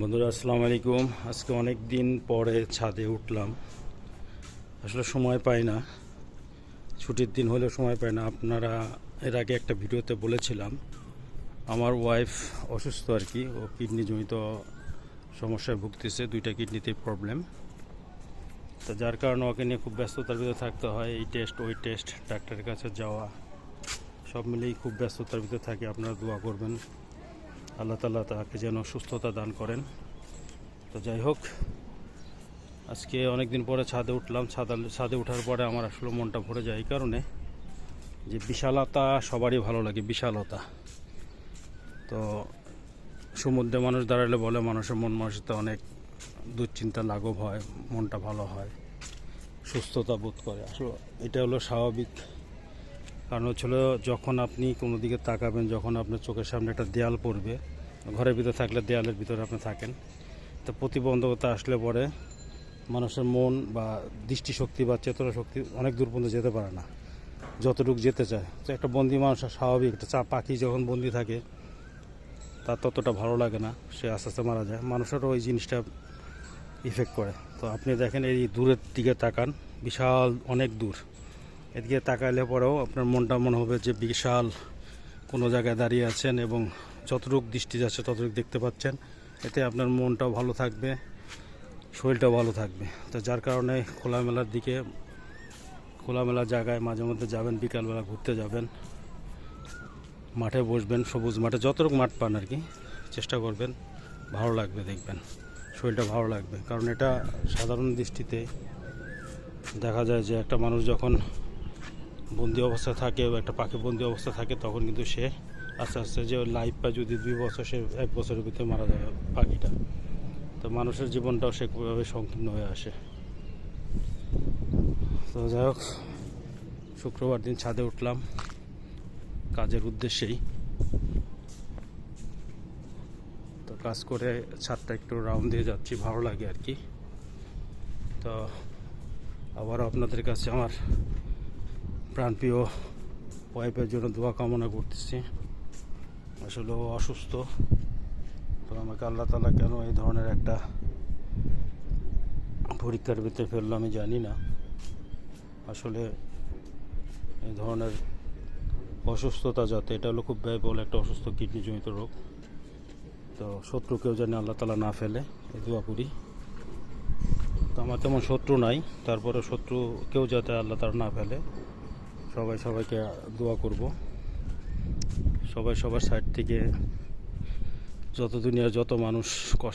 বন্ধুরা, আসসালামু আলাইকুম। আজকে অনেক দিন পরে ছাদে উঠলাম। আসলে সময় পাই না। ছুটির দিন হলেও সময় পাই না। আপনারা এর আগে একটা ভিডিওতে বলেছিলাম, আমার ওয়াইফ অসুস্থ আর কি। ও কিডনি জনিত সমস্যায় ভুগতেছে, দুইটা কিডনিতেই প্রবলেম তো যার কারণে ওকে নিয়ে খুব ব্যস্ততার ভিতরে থাকতে হয়। এই টেস্ট ওই টেস্ট ডাক্তারের কাছে যাওয়া, সব মিলেই খুব ব্যস্ততার ভিতরে থাকে। আপনারা দোয়া করবেন। আল্লাহ তালা তাকে যেন সুস্থতা দান করেন। তো যাই হোক, আজকে অনেক দিন পরে ছাদে উঠলাম। ছাদা, ছাদে ওঠার পরে আমার আসলে মনটা ভরে যায় এই কারণে যে বিশালতা সবারই ভালো লাগে, বিশালতা। তো সমুদ্রে মানুষ দাঁড়ালে বলে, মানুষের মন মানসিকতা অনেক দুশ্চিন্তা লাঘব হয়, মনটা ভালো হয়, সুস্থতা বোধ করে। আসলে এটা হলো স্বাভাবিক কারণ হচ্ছিল যখন আপনি কোনো দিকে তাকাবেন, যখন আপনার চোখের সামনে একটা দেয়াল পড়বে, ঘরের ভিতরে থাকলে দেয়ালের ভিতরে আপনি থাকেন। তো প্রতিবন্ধকতা আসলে পরে মানুষের মন বা দৃষ্টিশক্তি বা চেতনা শক্তি অনেক দূর পর্যন্ত যেতে পারে না, যতটুকু যেতে চায়। তো একটা বন্দি মানুষ স্বাভাবিক, একটা চা পাখি যখন বন্দি থাকে, তার ততটা ভালো লাগে না, সে আস্তে আস্তে মারা যায়। মানুষেরও ওই জিনিসটা ইফেক্ট করে। তো আপনি দেখেন এই দূরের দিকে তাকান, বিশাল, অনেক দূর। এদিকে তাকাইলে পরেও আপনার মনটা মনে হবে যে বিশাল কোনো জায়গায় দাঁড়িয়ে আছেন এবং যতটুকু দৃষ্টি যাচ্ছে ততটুকু দেখতে পাচ্ছেন। এতে আপনার মনটাও ভালো থাকবে, শরীরটাও ভালো থাকবে। তো যার কারণে খোলামেলার দিকে, খোলামেলা জায়গায় মাঝে মধ্যে যাবেন, বিকালবেলা ঘুরতে যাবেন, মাঠে বসবেন, সবুজ মাঠে, যতটুকু মাঠ পান আর কি, চেষ্টা করবেন, ভালো লাগবে দেখবেন, শরীরটা ভালো লাগবে। কারণ এটা সাধারণ দৃষ্টিতে দেখা যায় যে একটা মানুষ যখন বন্দি অবস্থায় থাকে একটা পাখি বন্দি অবস্থা থাকে, তখন কিন্তু সে আস্তে আস্তে যে লাইফ পায় যদি দুই বছর সে এক বছরের ভিতরে মারা যায় পাখিটা। তো মানুষের জীবনটাও সেভাবে সংকীর্ণ হয়ে আসে। তো যাই হোক, শুক্রবার দিন ছাদে উঠলাম, কাজের উদ্দেশ্যেই। তো কাজ করে ছাদটা একটু রাউন্ড দিয়ে যাচ্ছি, ভালো লাগে আর কি। তো আবারও আপনাদের কাছে আমার প্রাণপ্রিয় ওয়াইফের জন্য দোয়া কামনা করতেছি। আসলে ও অসুস্থ। তো আমাকে আল্লাহ তালা কেন এই ধরনের একটা পরীক্ষার ভিতরে ফেলল আমি জানি না। আসলে এই ধরনের অসুস্থতা যাতে, এটা হলো খুব ব্যয়বহুল একটা অসুস্থ কিডনিজনিত রোগ। তো শত্রুকেও যেন আল্লাহ তালা না ফেলে, এই দোয়া করি। তো আমার তেমন শত্রু নাই তারপরে শত্রু কেউ যাতে আল্লাহ তার না ফেলে। সবাই সবাইকে দোয়া করব। সবাই সবার সাইড থেকে যত দুনিয়ার যত মানুষ কষ্ট